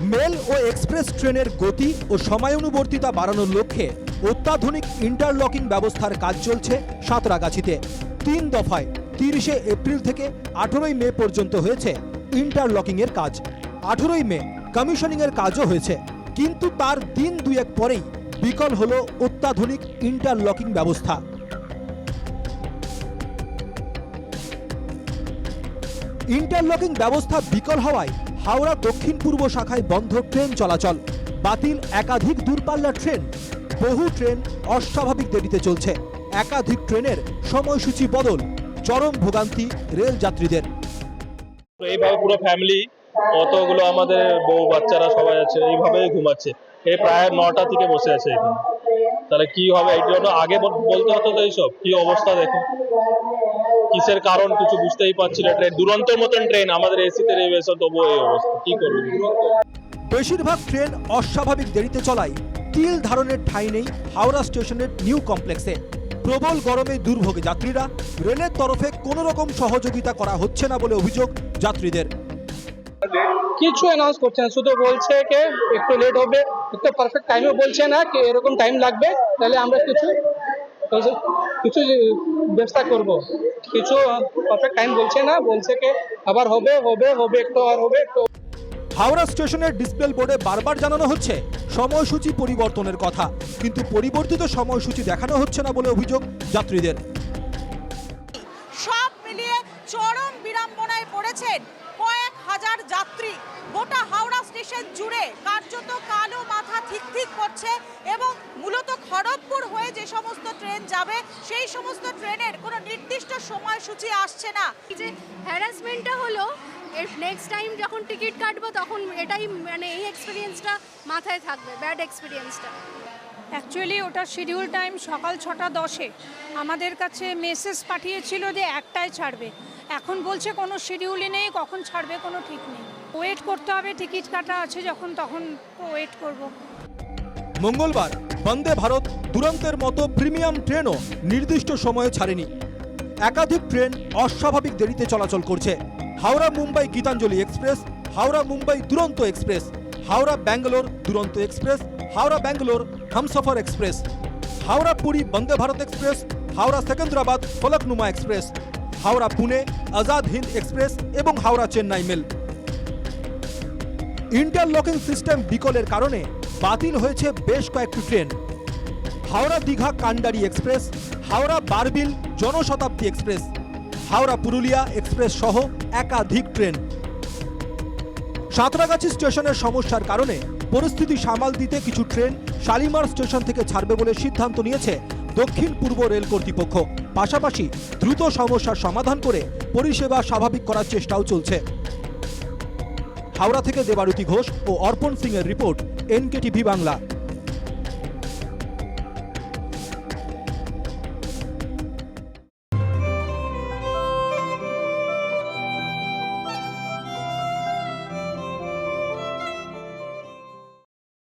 Mail ও express ট্রেনের গতি ও সময়ানুবর্তিতা বাড়ানোর লক্ষ্যে অত্যাধুনিক ইন্টারলকিং ব্যবস্থার কাজ চলছে সাঁতরাগাছিতে। তিন দফায়, তিরিশে এপ্রিল থেকে আঠেরোই মে পর্যন্ত হয়েছে ইন্টারলকিংয়ের কাজ। আঠেরোই মে কমিশনিংয়ের কাজও হয়েছে, কিন্তু তার দিন দুয়েক পরেই বিকল হল অত্যাধুনিক ইন্টারলকিং ব্যবস্থা। ইন্টারলকিং ব্যবস্থা বিকল হওয়ায় হাওড়া দক্ষিণ পূর্ব শাখায় বন্ধ ট্রেন চলাচল। বাতিল একাধিক দূরপাল্লার ট্রেন। বহু ট্রেন অস্বাভাবিক দেরিতে চলছে। একাধিক ট্রেনের সময়সূচি বদল। চরম ভোগান্তি রেল যাত্রীদের। এইভাবে পুরো ফ্যামিলি অতগুলো আমাদের বউ বাচ্চারা সবাই আছে, এইভাবেই ঘুমাচ্ছে। এই প্রায় নটা থেকে বসে আছে এখানে। তাহলে কি হবে? এই জন্য আগে বলতে হতো তো এইসব। কি অবস্থা দেখো। কিসের কারণ কিছু বুঝতেই পারছি না ট্রেন দুরন্তর মতন ট্রেন আমাদের এসিতে নেমেছে তবুও এই অবস্থা। কি করব? বেশিরভাগ ট্রেন অস্বাভাবিক দেরিতে চলায়। তিল ধারণের ঠাঁই নেই হাওড়া স্টেশনের নিউ কমপ্লেক্সে প্রবল গরমে দুর্ভোগে যাত্রীরা রেলের তরফে কোনো রকম সহযোগিতা করা হচ্ছে না বলে অভিযোগ যাত্রীদের। কিছু অ্যানাউন্স করছে না শুধু বলছে যে একটু লেট হবে একটু পারফেক্ট টাইমে বলছে না কি এরকম টাইম লাগবে তাহলে আমরা কিছু কিছু ব্যবস্থা করব। কিছু পারফেক্ট টাইম বলছে না বলছে কি আবার হবে হবে হবে একটু আর হবে একটু হাওড়া স্টেশনের ডিসপ্লে বোর্ডে বারবার জানানো হচ্ছে সময়সূচি পরিবর্তনের কথা। কিন্তু পরিবর্তিত সময়সূচি দেখানো হচ্ছে না বলে অভিযোগ যাত্রীদের। সব মিলিয়ে চরম বিড়ম্বনায় পড়েছেন কয়েক হাজার যাত্রী। স্টেশন জুড়ে কার্যত কালো মাথা ঠিক ঠিক করছে এবং মূলত খড়গপুর হয়ে যে সমস্ত ট্রেন যাবে সেই সমস্ত ট্রেনের কোনো নির্দিষ্ট সময়সূচি আসছে না। যে হ্যারাসমেন্টটা হলো নেক্সট টাইম যখন টিকিট কাটবো তখন এটাই মানে এই এক্সপিরিয়েন্সটা মাথায় থাকবে ব্যাড এক্সপিরিয়েন্সটা অ্যাকচুয়ালি ওটা শিডিউল টাইম সকাল ছটা দশে। আমাদের কাছে মেসেজ পাঠিয়েছিল যে একটায় ছাড়বে। এখন বলছে কোনো শিডিউলই নেই, কখন ছাড়বে কোনো ঠিক নেই। ওয়েট করতে হবে টিকিট কাটা আছে যখন, তখন ওয়েট করব। মঙ্গলবার, বন্দে ভারত দুরন্তের মতো প্রিমিয়াম ট্রেনও নির্দিষ্ট সময়ে ছাড়েনি। একাধিক ট্রেন অস্বাভাবিক দেরিতে চলাচল করছে। Howrah Mumbai Gitanjali express, Howrah Mumbai Duronto express, Howrah Bangalore Duronto express, Howrah Bangalore Humsafar express, Howrah Puri Vande Bharat express, Howrah Secunderabad Falaknuma express Howrah, Pune, Azad Hind express এবং Howrah, Chennai mail. Interlocking system বিকলের কারণে বাতিল হয়েছে বেশ কয়েকটি train. Howrah Digha Kandari express, Howrah Barbil Janshatabdi express, Howrah Purulia express সহ একাধিক train. Santragachi স্টেশনের সমস্যার কারণে পরিস্থিতি সামাল দিতে কিছু ট্রেন শালিমার স্টেশন থেকে ছাড়বে বলে সিদ্ধান্ত নিয়েছে দক্ষিণ পূর্ব রেল কর্তৃপক্ষ। পাশাপাশি দ্রুত সমস্যার সমাধান করে পরিষেবা স্বাভাবিক করার চেষ্টাও চলছে। হাওড়া থেকে দেবারতী ঘোষ ও অর্পণ সিং এর রিপোর্ট, এনকেটিভি বাংলা।